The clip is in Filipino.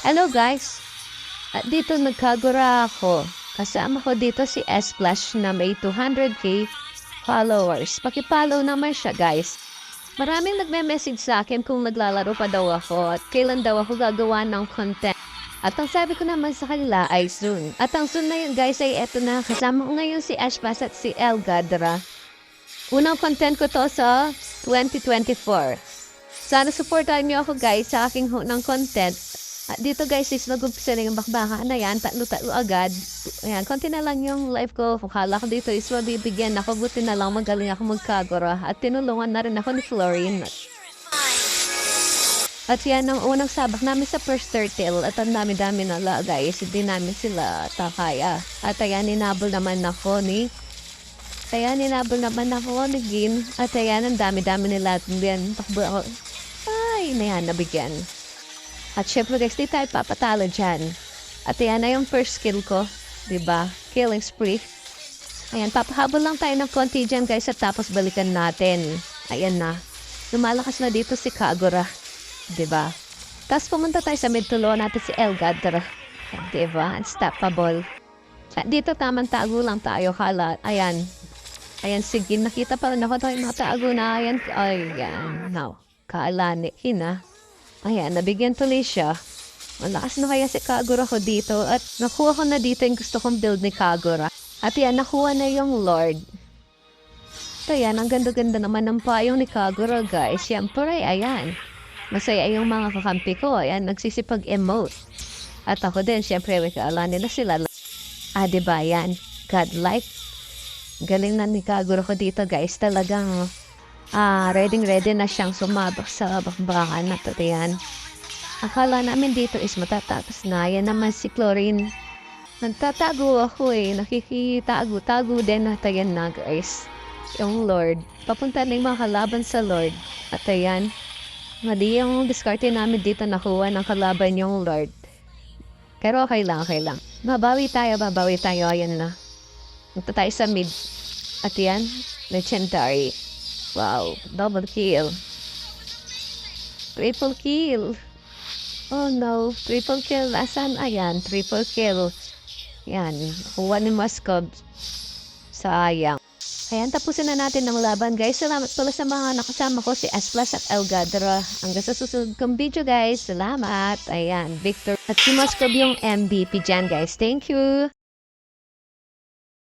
Hello guys! At dito nagkagura ako. Kasama ko dito si S-Flash na may 200k followers. Pakipollow naman siya guys. Maraming nagme-message sa akin kung naglalaro pa daw ako at kailan daw ako gagawa ng content. At ang sabi ko naman sa kanila ay soon. At ang soon na yun guys ay eto na. Kasama ko ngayon si Ashbas at si El Gadra. Unang content ko to sa 2024. Sana supportahan niyo ako guys sa aking unang content. At dito guys is mag-umpisa na yung bakbakan na yan. Tatlo-tatlo agad. Ayan, konti na lang yung life ko. Kala ko dito is mabibigyan ako. Buti na lang magaling ako magkagora. At tinulungan na rin ako ni Florine. At yan ang unang sabak namin sa first turtle. At ang dami-dami na la guys. Hindi namin sila takaya. At ayan, ninabol naman ako ni kaya ninabol naman ako ni Gin. At ayan, ang dami-dami nila. At then, takbo ako. Ay, na yan, nabigyan. At syempre guys, di tayo papatalo dyan. At ayan na yung first skill ko. ba? Killing spree. Ayan, papahabol lang tayo ng konti dyan guys at tapos balikan natin. Ayan na. Lumalakas na dito si Kagura. ba? Tapos pumunta tayo sa mid tulo natin si Elgadra. 'Di ba? Unstoppable. At dito tamang tago lang tayo. Kala, ayan. Ayan, sige, nakita pa rin ako tayo matago na. Ayan, ayan. Now, kala ni Hina. Ayan, nabigyan tuloy siya. Malakas na kaya si Kagura ko dito at nakuha ko na dito yung gusto kong build ni Kagura. At yan, nakuha na yung Lord. So yan, ang ganda-ganda naman ng payong ni Kagura guys. Siyempre, ayan. Masaya yung mga kakampi ko. Ayan, nagsisipag-emote. At ako din, siyempre, may kaala nila sila. Ah, diba yan? Godlike. Galing na ni Kagura ko dito guys. Talagang ah, ready ready na siyang sumabak sa bakbakan na to yan. Akala namin dito is matatapos na. Yan naman si Chlorine. Nagtatago ako eh. Nakikitago-tago din na tayan na guys. Yung Lord. Papunta na yung mga kalaban sa Lord. At ayan. Mali yung diskarte namin dito nakuha ng kalaban yung Lord. Pero okay lang, okay lang. Babawi tayo, babawi tayo. Ayan na. Punta tayo sa mid. At yan, legendary. Wow, double kill. Triple kill. Oh no, triple kill. Asan? Ayan, triple kill. Yan, kuha ni Muscob. Sayang. Ayan, tapusin na natin ang laban, guys. Salamat pala sa mga nakasama ko, si Asplus at Elgadra. Hanggang sa susunod kong video, guys. Salamat. Ayan, Victor. At si Muscob yung MVP dyan, guys. Thank you.